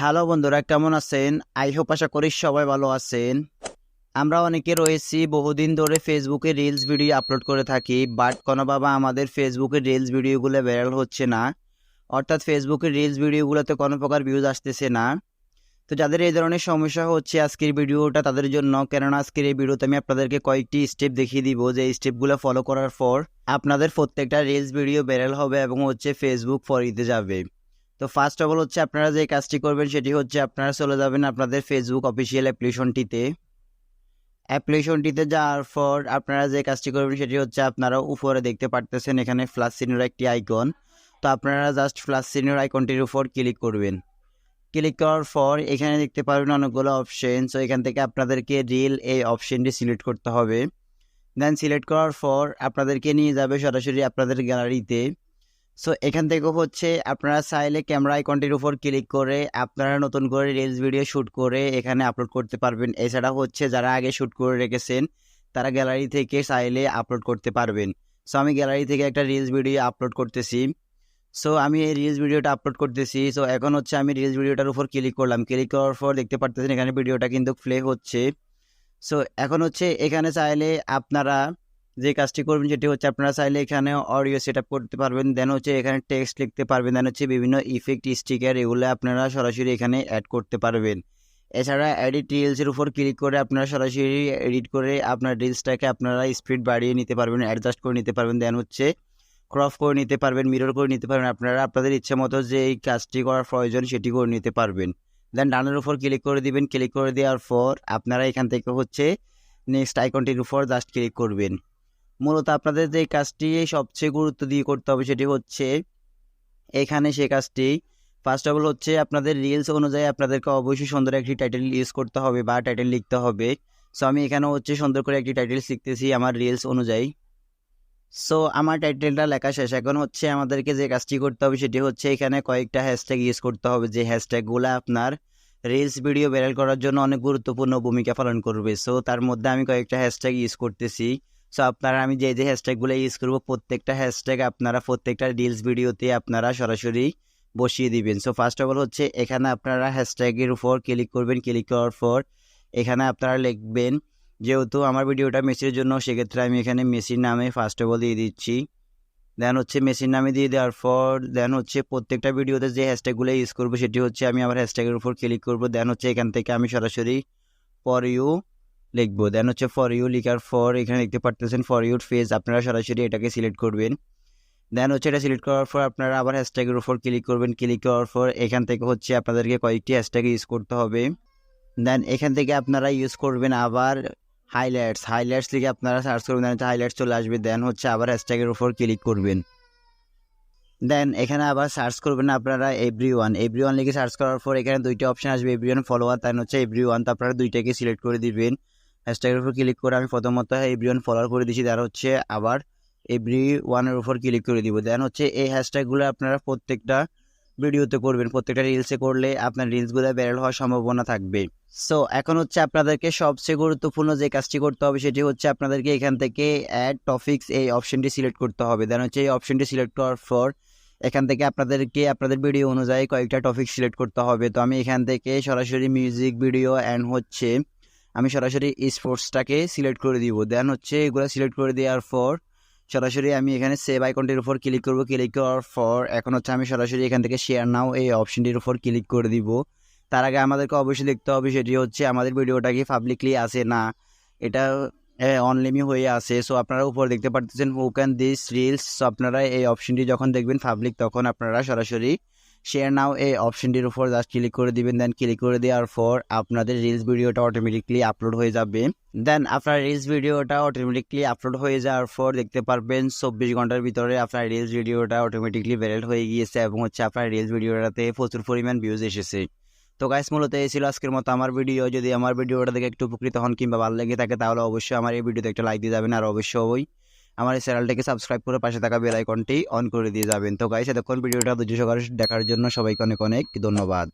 Hello বন্ধুরা, কেমন আছেন? আই হোপ আশা করি সবাই ভালো আছেন। আমরা অনেকে রয়েছি, বহুদিন ধরে ফেসবুকে রিলস ভিডিও আপলোড করে থাকি বাট কোনোভাবে আমাদের ফেসবুকে রিলস ভিডিওগুলো ভাইরাল হচ্ছে না। অর্থাৎ ফেসবুকের রিলস ভিডিওগুলোতে কোনো প্রকার ভিউজ আসতেছে না। তো যাদের এই ধরনের সমস্যা হচ্ছে আজকের ভিডিওটা তাদের জন্য, কেননা আজকের এই ভিডিওতে আমি আপনাদেরকে কয়েকটি স্টেপ দেখিয়ে দিব, যে এই স্টেপগুলো ফলো করার পর আপনাদের প্রত্যেকটা রিলস ভিডিও ভাইরাল হবে এবং হচ্ছে ফেসবুক ফরিতে যাবে। তো ফার্স্ট অফ অল হচ্ছে আপনারা যে কাজটি করবেন সেটি হচ্ছে আপনারা চলে যাবেন আপনাদের ফেসবুক অফিসিয়াল অ্যাপ্লিকেশনটিতে অ্যাপ্লিকেশনটিতে যাওয়ার পর আপনারা যে কাজটি করবেন সেটি হচ্ছে আপনারা উপরে দেখতে পারতেছেন এখানে ফ্লাস সিনের একটি আইকন তো আপনারা জাস্ট ফ্লাস সিনের আইকনটির উপর ক্লিক করবেন। ক্লিক করার পর এখানে দেখতে পারবেন অনেকগুলো অপশন সো এখান থেকে আপনাদেরকে রিল এই অপশনটি সিলেক্ট করতে হবে। দেন সিলেক্ট করার পর আপনাদেরকে নিয়ে যাবে সরাসরি আপনাদের গ্যালারিতে সো এখান থেকে হচ্ছে আপনারা চাইলে ক্যামেরা আইকনটির উপর ক্লিক করে আপনারা নতুন করে রিলস ভিডিও শ্যুট করে এখানে আপলোড করতে পারবেন। এছাড়া হচ্ছে যারা আগে শ্যুট করে রেখেছেন, তারা গ্যালারি থেকে চাইলে আপলোড করতে পারবেন। সো আমি গ্যালারি থেকে একটা রিলস ভিডিও আপলোড করতেছি। সো আমি এই রিলস ভিডিওটা আপলোড করতেছি। সো এখন হচ্ছে আমি রিলস ভিডিওটার উপর ক্লিক করলাম। ক্লিক করার পর দেখতে পারতেছেন এখানে ভিডিওটা কিন্তু প্লে হচ্ছে। সো এখন হচ্ছে এখানে চাইলে আপনারা যে কাজটি করবেন সেটি হচ্ছে আপনারা চাইলে এখানে অডিও সেট করতে পারবেন দেন হচ্ছে এখানে টেক্সট লিখতে পারবেন দেন হচ্ছে বিভিন্ন ইফেক্ট স্টিকার এগুলো আপনারা সরাসরি এখানে অ্যাড করতে পারবেন। এছাড়া এডিট রিলসের উপর ক্লিক করে আপনারা সরাসরি এডিট করে আপনার রিলসটাকে আপনারা স্পিড বাড়িয়ে নিতে পারবেন অ্যাডজাস্ট করে নিতে পারবেন দেন হচ্ছে ক্রপ করে নিতে পারবেন মিরর করে নিতে পারবেন, আপনারা আপনাদের ইচ্ছে মতো যে এই কাজটি করার প্রয়োজন সেটি করে নিতে পারবেন। দেন ডানের উপর ক্লিক করে দিবেন ক্লিক করে দেওয়ার পর আপনারা এখান থেকে হচ্ছে নেক্সট আইকনটির উপর জাস্ট ক্লিক করবেন। মূলত আপনাদের যে কাজটি সবচেয়ে গুরুত্ব দিয়ে করতে হবে সেটি হচ্ছে, এখানে সে কাজটি ফার্স্ট অফ অল হচ্ছে আপনাদের রিলস অনুযায়ী আপনাদেরকে অবশ্যই সুন্দর একটি টাইটেল ইউজ করতে হবে বা টাইটেল লিখতে হবে। সো আমি এখানে হচ্ছে সুন্দর করে একটি টাইটেল লিখতেছি আমার রিলস অনুযায়ী। সো আমার টাইটেলটা লেখা শেষ। এখন হচ্ছে আমাদেরকে যে কাজটি করতে হবে সেটি হচ্ছে এখানে কয়েকটা হ্যাশট্যাগ ইউজ করতে হবে। যে হ্যাশট্যাগুলো আপনার রিলস ভিডিও ভাইরাল করার জন্য অনেক গুরুত্বপূর্ণ ভূমিকা পালন করবে। সো তার মধ্যে আমি কয়েকটা হ্যাশট্যাগ ইউজ করতেছি। সো আপনারা আমি যে যে হ্যাশট্যাগুলো ইউজ করব, প্রত্যেকটা হ্যাশট্যাগ আপনারা প্রত্যেকটা রিলস ভিডিওতে আপনারা সরাসরি বসিয়ে দিবেন। সো ফার্স্ট অফ অল হচ্ছে, এখানে আপনারা হ্যাশট্যাগের উপর ক্লিক করবেন ক্লিক করার পর এখানে আপনারা লিখবেন, যেহেতু আমার ভিডিওটা মেসির জন্য, সেক্ষেত্রে আমি এখানে মেসির নামে ফার্স্ট অফ অল দিয়ে দিচ্ছি। দেন হচ্ছে মেসির নামে দিয়ে দেওয়ার পর দেন হচ্ছে প্রত্যেকটা ভিডিওতে যে হ্যাশট্যাগুলো ইউজ করব, সেটি হচ্ছে আমি আমার হ্যাশট্যাগের উপর ক্লিক করব। দেন হচ্ছে এখান থেকে আমি সরাসরি ফর ইউ লিখব। দেন হচ্ছে ফর ইউ লিখার পর এখানে দেখতে পারতেছেন ফর ইউর ফেজ আপনারা সরাসরি এটাকে সিলেক্ট করবেন। দেন হচ্ছে এটা সিলেক্ট করার পর আপনারা আবার হ্যাশট্যাগের উপর ক্লিক করবেন। ক্লিক করার পর এখান থেকে হচ্ছে আপনাদেরকে কয়েকটি হ্যাশট্যাগ ইউজ করতে হবে। দেন এখান থেকে আপনারা ইউজ করবেন আবার হাইলাইটস হাইলাইটস লিখে আপনারা সার্চ করবেন দেন হচ্ছে হাইলাইটস চলে আসবে। দেন হচ্ছে আবার হ্যাশট্যাগের উপর ক্লিক করবেন। দেন এখানে আবার সার্চ করবেন আপনারা এভরি ওয়ান এভরি ওয়ান লিখে সার্চ করার পর এখানে দুইটা অপশন আসবে এভরি ওয়ান ফলোয়ার দেন হচ্ছে এভরি ওয়ান তো আপনারা দুইটাকে সিলেক্ট করে দিবেন। হ্যাশট্যাগের উপর ক্লিক করে আমি প্রথমত এভরি ওয়ান ফলোয়ার করে দিচ্ছি তার হচ্ছে আবার এভরি ওয়ানের উপর ক্লিক করে দিব। দেন হচ্ছে এই হ্যাশট্যাগুলো আপনারা প্রত্যেকটা ভিডিওতে করবেন, প্রত্যেকটা রিলসে করলে আপনার রিলসগুলো ভাইরাল হওয়ার সম্ভাবনা থাকবে। সো এখন হচ্ছে আপনাদেরকে সবচেয়ে গুরুত্বপূর্ণ যে কাজটি করতে হবে, সেটি হচ্ছে আপনাদেরকে এখান থেকে অ্যাড টপিক্স এই অপশনটি সিলেক্ট করতে হবে। দেন হচ্ছে এই অপশনটি সিলেক্ট করার পর এখান থেকে আপনাদেরকে আপনাদের ভিডিও অনুযায়ী কয়েকটা টপিক সিলেক্ট করতে হবে। তো আমি এখান থেকে সরাসরি মিউজিক ভিডিও অ্যান্ড হচ্ছে আমি সরাসরি স্পোর্টসটাকে সিলেক্ট করে দিব। দেন হচ্ছে এগুলো সিলেক্ট করে দেওয়ার পর সরাসরি আমি এখানে সেভ আইকনটির উপর ক্লিক করব। ক্লিক করার পর এখন হচ্ছে আমি সরাসরি এখান থেকে শেয়ার নাও এই অপশনটির উপর ক্লিক করে দিব। তার আগে আমাদেরকে অবশ্যই দেখতে হবে সেটি হচ্ছে আমাদের ভিডিওটা কি পাবলিকলি আছে না। এটা অনলিমি হয়ে আছে। সো আপনারা উপর দেখতে পারতেছেন হু ক্যান দিস রিলস আপনারা এই অপশনটি যখন দেখবেন পাবলিক তখন আপনারা সরাসরি শেয়ার নাও এই অপশনটির উপর জাস্ট ক্লিক করে দিবেন দেন ক্লিক করে দেওয়ার পর আপনাদের রিলস ভিডিওটা অটোমেটিকলি আপলোড হয়ে যাবে। দেন আপনার রিলস ভিডিওটা অটোমেটিকলি আপলোড হয়ে যাওয়ার পর দেখতে পারবেন চব্বিশ ঘণ্টার ভিতরে আপনার রিলস ভিডিওটা অটোমেটিকলি ভাইরাল হয়ে গিয়েছে এবং হচ্ছে আপনার রিলস ভিডিওটাতে প্রচুর পরিমাণ ভিউজ এসেছে। তো গাইস মূলত এই ছিল আজকের মতো আমার ভিডিও যদি আমার ভিডিওটা দেখে একটু উপকৃত হন কিংবা ভালো লেগে থাকে, তাহলে অবশ্যই আমার এই ভিডিওতে একটা লাইক দিয়ে যাবেন, আর অবশ্যই আমার এই চ্যানেলটাকে সাবস্ক্রাইব করে পাশে থাকা বেল আইকনটি অন করে দিয়ে যাবেন। তো গাইস এতক্ষণ ভিডিওটা ধৈর্য সহকারে দেখার জন্য সবাইকে অনেক অনেক ধন্যবাদ।